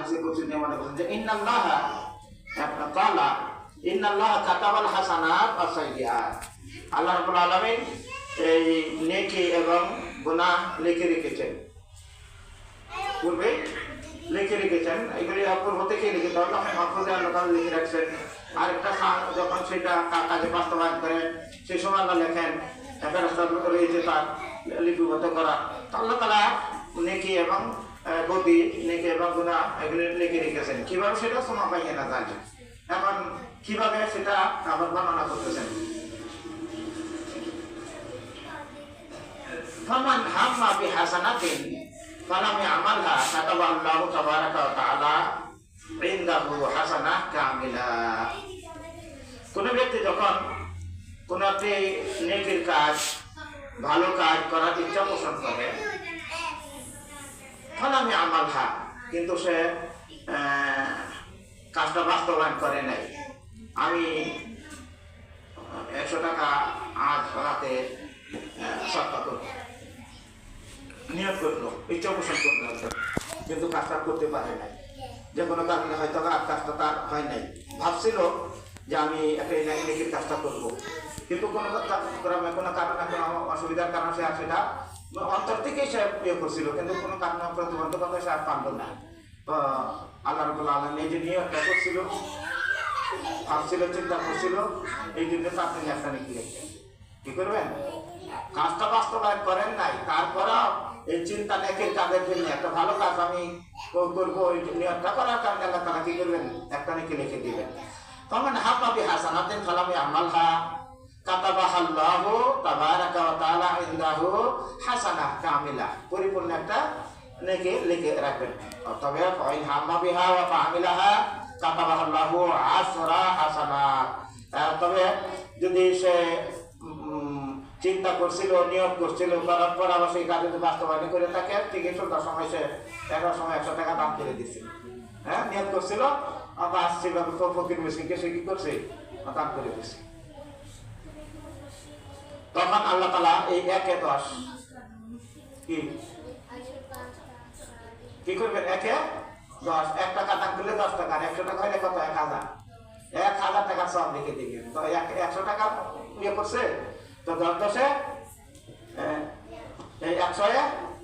হাদিসে নিয়ে মনে করছেন যে ইন্নাল্লাহ তাআলা ইন্নাল্লাহ কাতাবাল হাসানাত ওয়াস আল্লাহ রাব্বুল আলামিন এই নেকি এবং গুনাহ লিখে রেখেছেন। পূর্বে লিখে রেখেছেন, এগুলি পূর্ব থেকে লিখিত হলো মাহফুজে আল্লাহ লিখে রাখছেন। আরেকটা যখন সেটা কাজে বাস্তবায়ন করেন সেই সময় আল্লাহ লেখেন রয়েছে তার লিপিবদ্ধ করা আল্লাহ তালা নেকি এবং গতি নেকি এবং গুণা এগুলি লিখে রেখেছেন কিভাবে সেটা সময় পাইয়ে না জানি এখন কিভাবে সেটা আবার বর্ণনা করতেছেন فمن هم بحسنة فلم يعملها كتب الله تبارك وتعالى عنده حسنة كاملة কোন ব্যক্তি যখন কোন একটি নেকির কাজ ভালো কাজ করার ইচ্ছা পোষণ করে তখন আমি আমাল হা কিন্তু সে কাজটা বাস্তবায়ন করে নাই। আমি, একশো টাকা আজ রাতে সত্তা করব নিয়োগ করল ইচ্ছা পোষণ করল। কিন্তু কাজটা করতে পারে নাই। যে কোনো কারণে হয়তো আর কাজটা তার হয় নাই। ভাবছিল যে আমি একটা ইলেকট্রিক কাজটা করব। কিন্তু কোনো কোনো কারণে কোনো অসুবিধার কারণে সে আর সেটা অন্তর থেকেই সে ইয়ে করছিল, কিন্তু কোনো কারণে প্রতিবন্ধকতা সে আর পারল না। তো আল্লাহ রবুল্লা এই যে একটা করছিল, ভাবছিল, চিন্তা করছিল, এই জন্য আপনি একটা নাকি লিখবেন কি করবেন? কাজটা বাস্তবায়ন করেন নাই, তারপরেও এই চিন্তা নেকের কাজের জন্য একটা ভালো কাজ আমি ক- করব ওই নিয়তটা করার কারণে আল্লাহ তারা কি করবেন? একটা নাকি লিখে দিবেন। তখন হাফাবি হাসানাতেন ফালামি আমালহা হাসানা পরিপূর্ণ একটা নেকি লিখে রাখবেন। তবে আহ, তবে যদি সে চিন্তা করছিল নিয়োগ করছিল করার পর আবার সেই কাজে বাস্তবায়ন করে থাকে ঠিক সন্ধ্যার সময় সে এগারোর সময় একশো টাকা দাম করে দিচ্ছে হ্যাঁ নিয়োগ করছিল আবার আসছিল ফকির মিসকিনকে সে কি করছে? দাম করে দিচ্ছে তখন আল্লাহ তালা এই একে দশ। কি? কি করবেন? একে দশ। এক টাকা দান করলে দশ টাকা একশো টাকা হলে কত? এক হাজার। এক হাজার টাকা সব লিখে দিবেন। তো এক- একশো টাকা ইয়ে করছে? তো দশ দশে একশো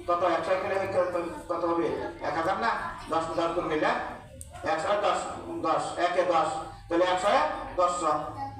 কত? একশো কত হবে? এক হাজার না? দশ দশ গুণ মিলে একশো দশ দশ। একে দশ। তাহলে একশো দশশো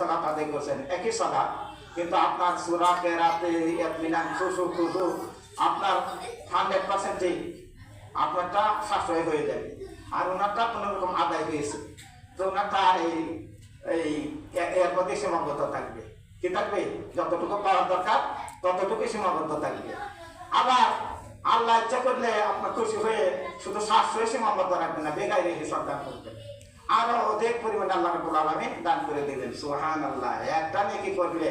সালাত আদায় করছেন। একই সালাত, কিন্তু আপনার সুরা কেরাতে আপনার হান্ড্রেড পার্সেন্টই আপনারটা সাশ্রয় হয়ে যাবে আর ওনারটা কোনো রকম আদায় হয়েছে তো ওনারটা এই এই এর প্রতি সীমাবদ্ধ থাকবে। কি থাকবে? যতটুকু পাওয়ার দরকার ততটুকু সীমাবদ্ধ থাকবে। আবার আল্লাহ ইচ্ছা করলে আপনার খুশি হয়ে শুধু সাশ্রয় সীমাবদ্ধ রাখবে না বেগাই রেখে দান করবে আরও অধিক পরিমাণে আল্লাহ রাবুল আলমী দান করে দিবেন। সুহান আল্লাহ একটা নেকি করলে?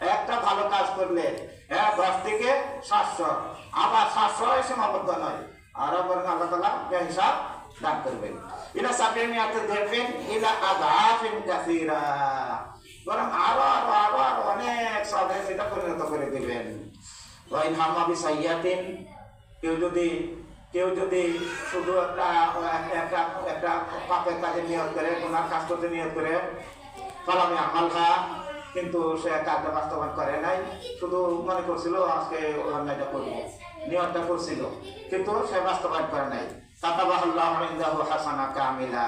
একটা ভালো কাজ করলে? হ্যাঁ দশ থেকে সাতশো। আবার সাতশো সীমাবদ্ধ নয়। আরও বরং আল্লাহ তালা হিসাব দান করবেন। ইলা সাবিয়াতে দেখবেন ইলা আদাফিন কাসিরা। বরং আরও আরও আরও আরও অনেক সবে সেটা পরিণত করে দিবেন। ওয়াইন হামাবি সাইয়াতিন কেউ যদি কেউ যদি শুধু একটা একটা একটা পাপের কাজে নিয়োগ করে, গুনার কাজ করতে নিয়োগ করে ফলামে আমাল খা, কিন্তু সে কাজটা বাস্তবায়ন করে নাই, শুধু মনে করছিল আজকে অন্যায়টা করব, নিয়োগটা করছিল, কিন্তু সে বাস্তবায়ন করে নাই। তাতাবাহুল্লাহ ইনদাহু হাসানা কামিলা।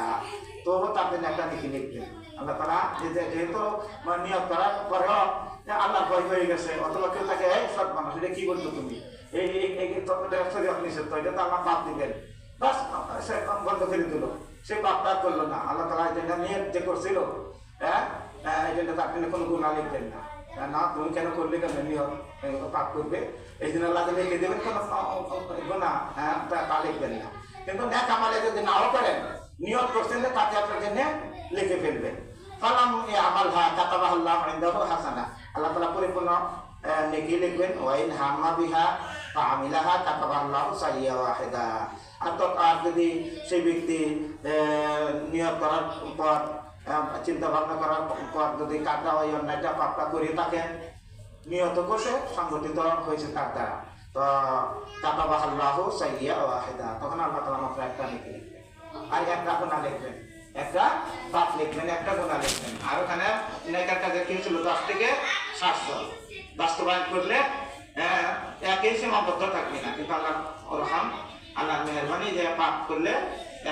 তবু তার জন্য একটা নীতি লিখবেন আল্লাহ তারা যেহেতু নিয়োগ করার পরেও আল্লাহ ভয় হয়ে গেছে, অথবা কেউ তাকে সৎ মানুষ, এটা কি বলছো তুমি? এই শরীর নিষেধ এটা তো আমার পাপ দিবেন। সে বন্ধ করে করল না। আল্লাহ তালা নিয়ে যে করছিল হ্যাঁ? হ্যাঁ, এই জন্য তার জন্য কোনো গুণা লিখবেন না। হ্যাঁ, না তুমি কেন করলে কেন? নিয়ম পাপ করবে। এই জন্য আল্লাহ লিখে দেবেন কোনো গুণা হ্যাঁ তা লিখবেন না। কিন্তু ন্যাক আমালে করেন নিয়ত করছেন যে তাতে আপনার জন্য লিখে ফেলবেন কালাম এ আমাল হা কাতাবাহ আল্লাহ হাসানা। আল্লাহ তাআলা পরিপূর্ণ নেকি লিখবেন ওয়াইন হাম্মা বিহা ফাআমিলাহা কাতাবাহ আল্লাহু সাইয়্যা ওয়াহিদা তো আর যদি সেই ব্যক্তি নিয়ত করার পর চিন্তা ভাবনা করার পর যদি কাজটা ওই অন্যায়টা পাপটা করে থাকে নিয়ত করছে সংগঠিত হয়েছে তার দ্বারা তো কাতাবাহ আল্লাহু সাইয়্যা ওয়াহিদা তখন আল্লাহ মাত্র একটা নেকি লিখবেন আর একটা গুণা লিখবেন একটা পাপ লিখবেন একটা গুণা লিখবেন আর ওখানে নেকার কাজে কি ছিল দশ থেকে সাতশো বাস্তবায়ন করলে একই সীমাবদ্ধ থাকবে না। কিন্তু আল্লাহ রহম আল্লাহ মেহরবানি যে পাপ করলে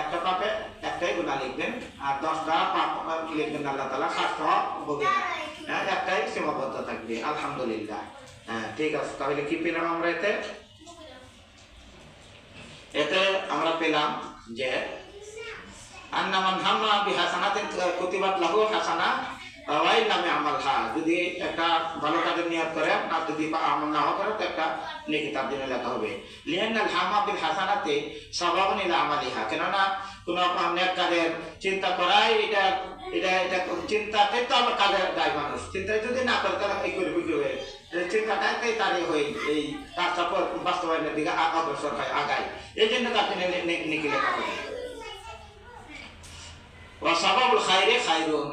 একটা পাপে একটাই গুণা লিখবেন আর দশটা পাপ লিখবেন আল্লাহ তালা সাতশো হবে না। হ্যাঁ, একটাই সীমাবদ্ধ থাকবে আলহামদুলিল্লাহ। হ্যাঁ ঠিক আছে তাহলে কি পেলাম আমরা এতে? এতে আমরা পেলাম যে আন্না মান হাম্মা বিহাসানাতিন কুতিবাত লাহু হাসানা ওয়াই নামে আমল হা যদি একটা ভালো কাজের নিয়ত করে, আর যদি আমল না করে তো একটা নেকি তার জন্য লেখা হবে। লিয়ান্নাল হাম্মা বিল হাসানাতে সাবাবুন ইলা আমালিহা কেননা, কোন নেক কাজের চিন্তা করাই এটা এটা এটা চিন্তাতে তো আমার কাজের দায় মানুষ। চিন্তা যদি না করে, তাহলে এই করবে কি হবে এই চিন্তাটাই তারই হয়ে এই সাপর বাস্তবায়নের দিকে অগ্রসর হয়, আগায়। এই জন্য তার জন্য নেকি লেখা হবে। ওয়াসাবাবুল খাইরে খাইরুন।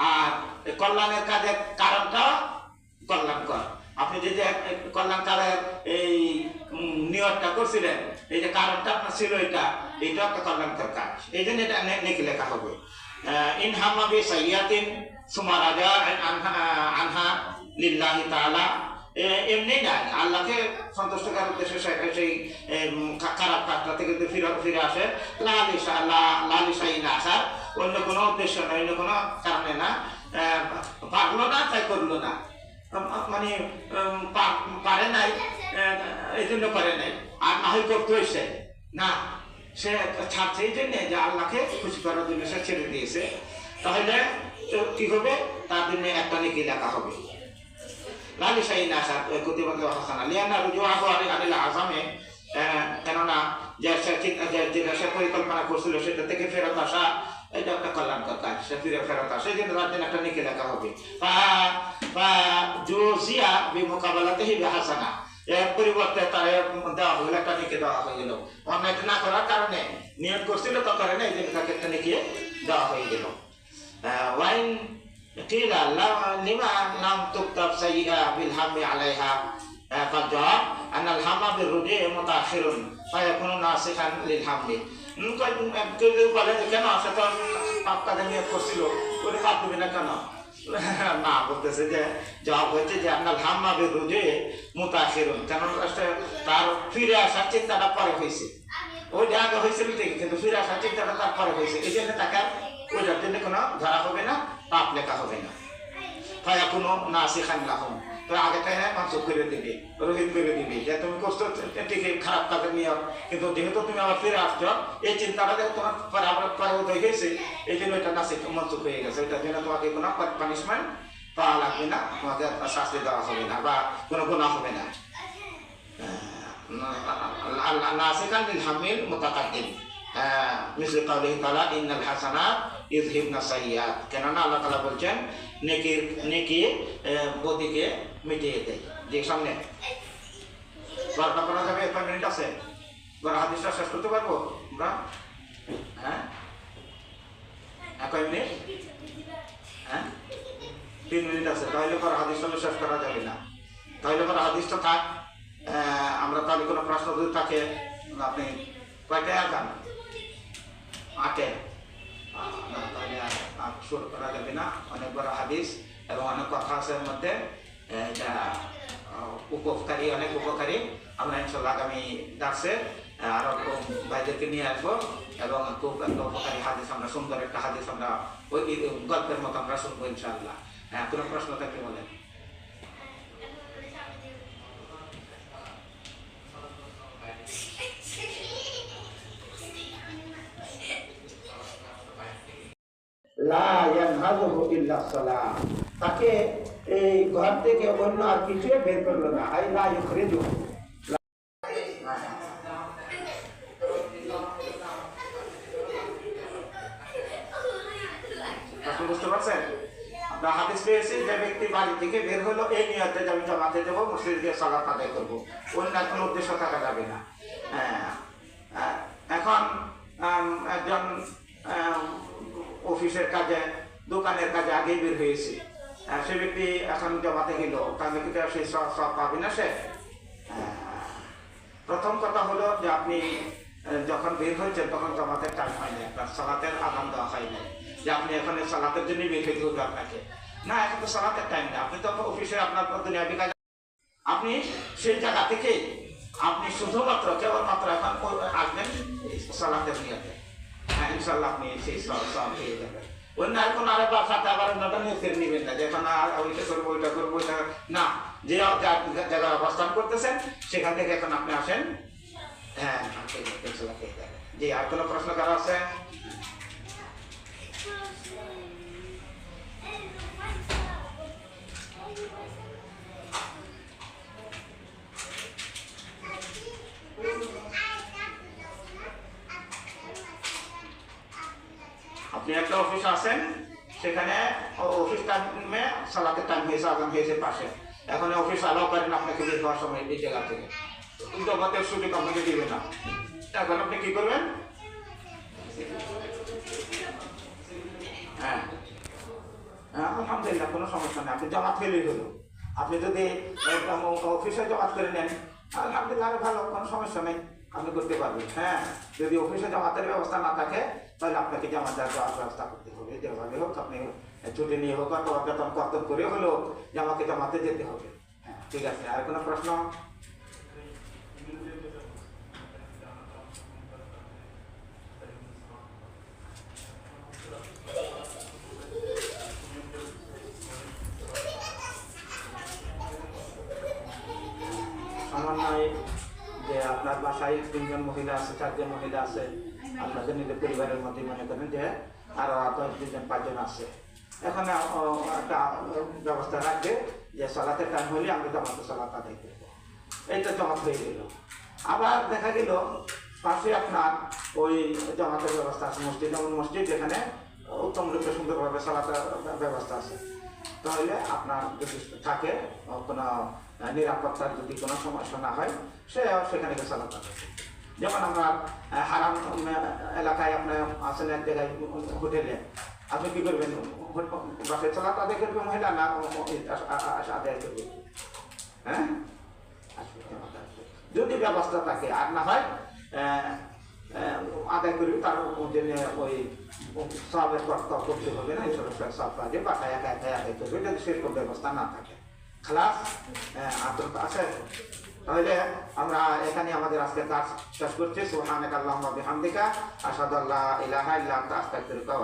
আর কল্যাণের কাজের কারণটা কল্যাণকর আপনি যে যে এক- কল্যাণ কাজের এই নিয়তটা করছিলেন এই যে কারণটা আপনার ছিল এটা এটা একটা কল্যাণকর কাজ। এই জন্য এটা নেকি লেখা হবে। আহ, ইন হাম্মা বি সাইয়াতিন সুমা রাজা আনহা আনহা লিল্লাহি তাআলা। এমনি না আল্লাহকে সন্তুষ্ট করার উদ্দেশ্যে সেই খারাপ কাজটা থেকে ফিরে ফিরে আসে লালিসা লা- লালিসাই না আসার। অন্য কোনো উদ্দেশ্য না অন্য কোনো কারণে না। পারল না তাই করল না। মানে পারে নাই এই জন্য পারে নাই। আর না হয় করতে হয়েছে না সে ছাড়ছে এই জন্য যে আল্লাহকে খুশি করার জন্য সে ছেড়ে দিয়েছে। তাহলে কি হবে? তার জন্য একটা নেকি লেখা হবে। লালি সাই নাসা কুতিবাতে হাসানা। লিয়ানা আলি আযামে আহ, কেননা যা যে ব্যবসা পরিকল্পনা করছিল সেটা থেকে ফেরত আসা, এটা একটা কল্যাণকর কাজ। সে ফিরে ফেরত আসে যেটা তার জন্য একটা নিকে লেখা হবে। বা বা জোসিয়া বি এর পরিবর্তে তার দেওয়া হইল, একটা নিকে দেওয়া হয়ে গেল অন্যায়টা না করার কারণে নিয়োগ করছিল তো কারণে এই জন্য একটা নিকে দেওয়া হয়ে গেল। ওয়াইন কিলা লিমা নাম তুকতাব সাইয়া বিল আলাইহা। ফাজা আমাদের রোগে এমত আচরণ তাই এখনও না আসে কারণের হামলে বলে কেন? আসে তো পাপ কাজে করছিল। ওরে পাপ দেবে না কেন? না, বলতেছে যে, জবাব হয়েছে যে, আপনার হাম্মাবে রোজে মোতা মোতাশিরুন কেন তার ফিরে আসার চিন্তাটা পরে হয়েছে। ওই আগে হয়েছিল ঠিক, কিন্তু ফিরে আসার চিন্তাটা তার পরে হয়েছে। এই জন্য তাকে ওইটার জন্য কোনো ধরা হবে না, পাপ লেখা হবে না। তাই এখনও না আসে খান লাহম তো আগে তাই হ্যাঁ মাংস করে দিবে রোহিত করে দিবে যে তুমি কষ্ট ঠিক খারাপ কাজে নিয়ে কিন্তু যেহেতু তুমি আমার ফিরে আসছ এই চিন্তাটা দেখো তোমার পরে আমার প্রাগত হয়ে গেছে এই জন্য এটা নাসে মঞ্চুক হয়ে গেছে ওইটার জন্য তোমাকে কোনো পানিশমেন্ট পাওয়া লাগবে না তোমাকে শাস্তি দেওয়া হবে না বা কোনো গোনা হবে না নাসিকান বিন হামিল মোতাকাদ্দিন মিসলি কাউলি তালা ইন্নাল হাসানাত ইউজহিবনা সাইয়াত কেননা আল্লাহ তালা বলছেন, নেকির, নেকি বদিকে মিটিয়ে দেয়। যে সামনে। গল্পনা করা যাবে এখন মিনিট আছে? এবার হাদিসটা শেষ করতে পারব? আমরা? হ্যাঁ? হ্যাঁ এক মিনিট? হ্যাঁ? তিন মিনিট আছে, তাহলে পর হাদিসটা শেষ করা যাবে না। তাহলে পর হাদিসটা থাক। আমরা তাহলে কোনো প্রশ্ন যদি থাকে, আপনি কয়টায় আগান? আটে তাহলে আর শুরু করা যাবে না। অনেক বড় হাদিস এবং অনেক কথা আছে এর মধ্যে আহ, উপকারী অনেক উপকারী। আমরা ইনশাল্লাহ আগামী দাসে আরও ভাইদেরকে নিয়ে আসব এবং খুব একটা উপকারী হাদিস আমরা সুন্দর একটা হাদিস আমরা ওই গল্পের মতো আমরা শুনব ইনশাল্লাহ হ্যাঁ কোনো প্রশ্ন থাকলে বলেন। তাকে এই ঘর থেকে অন্য আর কিছু বের করল না। আই লা ইউখরিজুহু বুঝতে পারছেন? আমরা হাদিস পেয়েছি যে বাড়ি থেকে বের হলো এই নিয়তে আমি জমাতে দেবো মসজিদকে সালাত আদায় করব। অন্য কোনো উদ্দেশ্য থাকা যাবে না। হ্যাঁ, আহ, এখন একজন অফিসের কাজে, দোকানের কাজে আগেই বের হয়েছে। সে ব্যক্তি এখন জমাতে গেল তাহলে কি তার সেই সব সব না সে? প্রথম কথা হলো যে আপনি যখন বের হয়েছেন, তখন জমাতের টাইম হয়নি আপনার সালাতের আদান দেওয়া হয়নি যে আপনি এখানে সালাতের জন্য বের হইতে হবে আপনাকে। না, এখন তো সালাতের টাইম নেই আপনি তো অফিসে আপনার দুনিয়াবি কাজ আপনি সেই জায়গা থেকে আপনি শুধুমাত্র, কেবলমাত্র এখন আসবেন সালাতের নিয়তে। হ্যাঁ ওইটা করব ওইটা করব, ওইটা না, যে করতেছেন, সেখান থেকে এখন আপনি আসেন। হ্যাঁ ইনশাল্লাহ পেয়ে আর কোনো প্রশ্ন করা আছে? একটা অফিসে আছেন সেখানে অফিস টাইমে সালাতের টাইম হয়েছে আগাম হয়েছে পাশে। এখন অফিস আলাও করেন আপনাকে বের হওয়ার সময় এই জায়গা থেকে। জমাতের সুযোগ আপনাকে দিবে না। এখন আপনি কি করবেন? হ্যাঁ। হ্যাঁ, আলহামদুলিল্লাহ কোনো সমস্যা নেই। আপনি জমা ফেলেই হলো। আপনি যদি অফিসে জমা করে নেন আলহামদুলিল্লাহ ভালো কোনো সমস্যা নেই। আপনি করতে পারবেন। হ্যাঁ যদি অফিসে জমাতের ব্যবস্থা না থাকে তাহলে আপনাকে জমা দেওয়ার ব্যবস্থা করতে হবে যেভাবে হোক আপনি ছুটি নিয়ে হোক অথবা বেতন কর্তন করে হলেও জামাকে জমাতে যেতে হবে হ্যাঁ ঠিক আছে আর কোনো প্রশ্ন সমন্বয়ে যে আপনার বাসায় তিনজন মহিলা আছে চারজন মহিলা আছে আপনাদের নিজের পরিবারের মধ্যে মনে করেন যে, আরও দশ দুজন পাঁচজন আছে। এখন একটা ব্যবস্থা রাখবে যে সলাতের টাইম হলে আমি জমাতে সলাত আদায় করব। এইটা জমাত হয়ে গেল। আবার দেখা গেল, পাশে আপনার ওই জমাতের ব্যবস্থা আছে, মসজিদ যেমন মসজিদ যেখানে উত্তম রূপে সুন্দরভাবে সলাতের ব্যবস্থা আছে। তাহলে আপনার যদি থাকে কোনো নিরাপত্তার যদি কোনো সমস্যা না হয়, সে, সেখানে সালাত আদায়। যেমন আমরা হারাম এলাকায় আপনার আছেন এক জায়গায় হোটেলে। আপনি কি করবেন? বাসে সালাত আদায় করবে মহিলা না ও- ও- আ- আ- আ- আদায় করবে হ্যাঁ। যদি ব্যবস্থা থাকে, আর না হয় আদায় করবি তার মধ্যে ওই সবের কর্তা করতে হবে না এইসব সব কাজে বাসায় একা একা আদায় করবে যদি সেরকম ব্যবস্থা না থাকে। খালাস আন্তর্ক আছে। তাহলে আমরা এখানে আমাদের আজকে শেষ করছি। সুবহানাকাল্লাহুম্মা বিহামদিকা আসাদ আল্লাহ ইলাহা ইল্লা আস্তাগফিরুকা